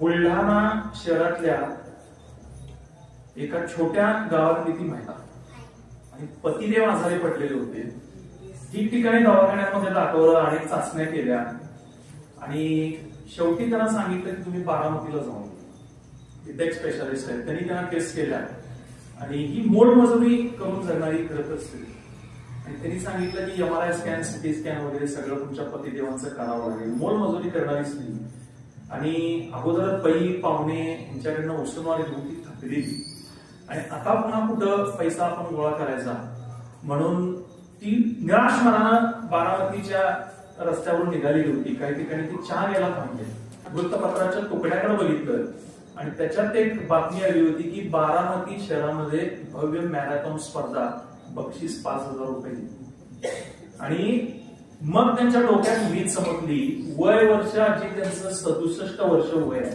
बुलढाणा शहरातल्या एका छोट्या गावातली ती महिला आणि पतिदेव आजारी पडलेले होते. ठिकठिकाणी दवाखान्यामध्ये दाखवलं अनेक चाचण्या केल्या. आणि शेवटी त्यांना सांगितलं की तुम्ही बारामतीला जाऊन तिथे एक स्पेशालिस्ट आहेत. त्यांनी त्यांना टेस्ट केल्या आणि ही मोडमजुरी करून जगणारी खरं तर स्त्री आणि त्यांनी सांगितलं की M R I scan CT scan वगैरे सगळं तुमच्या पतिदेवांचं करावं लागेल. मोलमजुरी करणारी स्त्री आणि अगोदर पै पाहुणे यांच्याकडनं वस्तुमारी घेऊन ती थकली. आणि आता पुन्हा कुठं पैसा आपण गोळा करायचा? म्हणून ती निराश मनानं बारामतीच्या रस्त्यावरून निघालेली होती. काही ठिकाणी ती चहा घ्यायला थांबले. वृत्तपत्राच्या तुकड्याकडे बघितलं. आणि त्याच्यात एक बातमी आली होती की बारामती शहरामध्ये भव्य मॅरेथॉन स्पर्धा बक्षीस पाच हजार रुपये. आणि मग त्यांच्या डोक्यात वीज चमकली. वय वर्ष जे त्यांचं सदुसष्ट वर्ष वय आहे.